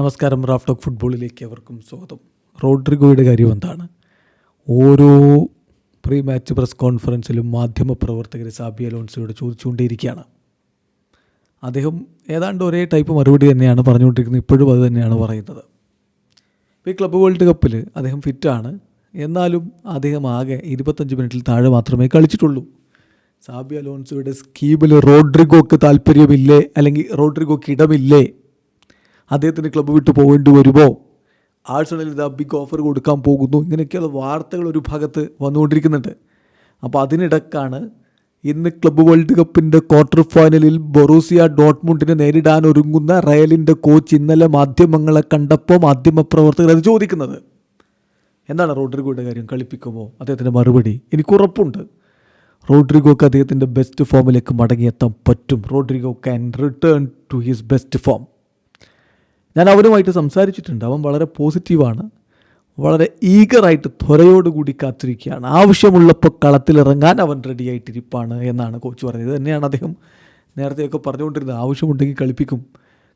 നമസ്കാരം Raf talk ഫുട്ബോളിലേക്ക് അവർക്കും സ്വാഗതം. റോഡ്രിഗോയുടെ കാര്യം എന്താണ്? ഓരോ പ്രീ മാച്ച് പ്രസ് കോൺഫറൻസിലും മാധ്യമപ്രവർത്തകർ സാബി അലോൺസോയോട് ചോദിച്ചുകൊണ്ടേയിരിക്കുകയാണ്. അദ്ദേഹം ഏതാണ്ട് ഒരേ ടൈപ്പ് മറുപടി തന്നെയാണ് പറഞ്ഞുകൊണ്ടിരിക്കുന്നത്. ഇപ്പോഴും അത് തന്നെയാണ് പറയുന്നത്. ഈ ക്ലബ്ബ് വേൾഡ് കപ്പിൽ അദ്ദേഹം ഫിറ്റാണ് എന്നാലും അദ്ദേഹം ആകെ ഇരുപത്തഞ്ച് മിനിറ്റിൽ താഴെ മാത്രമേ കളിച്ചിട്ടുള്ളൂ. സാബി അലോൺസോയുടെ സ്കീമിൽ റോഡ്രിഗോക്ക് താല്പര്യമില്ലേ? അല്ലെങ്കിൽ റോഡ്രിഗോക്ക് ഇടമില്ലേ? അദ്ദേഹത്തിന് ക്ലബ്ബ് വിട്ടു പോകേണ്ടി വരുമോ? ആഴ്സണൽ ഇതാ ബിഗ് ഓഫർ കൊടുക്കാൻ പോകുന്നു. ഇങ്ങനെയൊക്കെയുള്ള വാർത്തകൾ ഒരു ഭാഗത്ത് വന്നുകൊണ്ടിരിക്കുന്നുണ്ട്. അപ്പോൾ അതിനിടക്കാണ് ഇന്ന് ക്ലബ്ബ് വേൾഡ് കപ്പിന്റെ ക്വാർട്ടർ ഫൈനലിൽ ബൊറൂസിയ ഡോട്ട്മുണ്ടിനെ നേരിടാൻ ഒരുങ്ങുന്ന റയലിന്റെ കോച്ച് ഇന്നലെ മാധ്യമങ്ങളെ കണ്ടപ്പോൾ മാധ്യമപ്രവർത്തകർ അത് ചോദിക്കുന്നത്. എന്താണ് റോഡ്രിഗോയുടെ കാര്യം? കളിപ്പിക്കുമോ? അദ്ദേഹത്തിന്റെ മറുപടി? എനിക്ക് ഉറപ്പുണ്ട്. റോഡ്രിഗോക്ക് അദ്ദേഹത്തിന്റെ ബെസ്റ്റ് ഫോമിലേക്ക് മടങ്ങിയെത്താൻ പറ്റും. Rodrigo can return to his best form ഞാൻ അവനുമായിട്ട് സംസാരിച്ചിട്ടുണ്ട്. അവൻ വളരെ പോസിറ്റീവാണ്. വളരെ ഈഗറായിട്ട് ത്വരയോടുകൂടി കാത്തിരിക്കുകയാണ്. ആവശ്യമുള്ളപ്പോൾ കളത്തിലിറങ്ങാൻ അവൻ റെഡി ആയിട്ടിരിപ്പാണ് എന്നാണ് കോച്ച് പറഞ്ഞത്. തന്നെയാണ് അദ്ദേഹം നേരത്തെയൊക്കെ പറഞ്ഞുകൊണ്ടിരുന്നത്. ആവശ്യമുണ്ടെങ്കിൽ കളിപ്പിക്കും.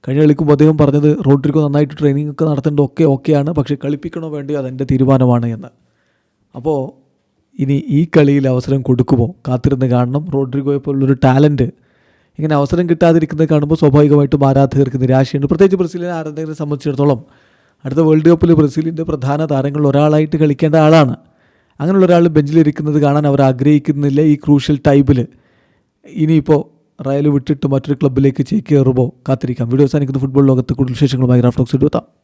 കഴിഞ്ഞ കളിക്കുമ്പോൾ അദ്ദേഹം പറഞ്ഞത് റോഡ്രിഗോ നന്നായിട്ട് ട്രെയിനിങ് ഒക്കെ നടത്തേണ്ടത് ഒക്കെ ഓക്കെയാണ്. പക്ഷേ കളിപ്പിക്കണോ വേണ്ടിയോ അതെന്റെ തീരുമാനമാണ് എന്ന്. അപ്പോൾ ഇനി ഈ കളിയിൽ അവസരം കൊടുക്കുമോ? കാത്തിരുന്ന് കാണണം. റോഡ്രിഗോയെ പോലുള്ളൊരു ടാലന്റ് ഇങ്ങനെ അവസരം കിട്ടാതിരിക്കുന്നത് കാണുമ്പോൾ സ്വാഭാവികമായിട്ടും ആരാധകർക്ക് നിരാശയുണ്ട്. പ്രത്യേകിച്ച് ബ്രസീലിനെ ആരാധകരെ സംബന്ധിച്ചിടത്തോളം അടുത്ത വേൾഡ് കപ്പിൽ ബ്രസീലിന്റെ പ്രധാന താരങ്ങളിൽ ഒരാളായിട്ട് കളിക്കേണ്ട ആളാണ്. അങ്ങനെയുള്ള ഒരാൾ ബെഞ്ചിലിരിക്കുന്നത് കാണാൻ അവർ ആഗ്രഹിക്കുന്നില്ല ഈ ക്രൂഷ്യൽ ടൈമിൽ ഇനിയിപ്പോൾ റയൽ വിട്ടിട്ട് മറ്റൊരു ക്ലബ്ബിലേക്ക് ചേക്കേറുമ്പോൾ കാത്തിരിക്കാം. വീഡിയോ അവസാനിക്കുന്ന. ഫുട്ബോൾ ലോകത്ത് കൂടുതൽ വിശേഷങ്ങളുമായി റാഫ്റ്റോക്സ് എടുത്താം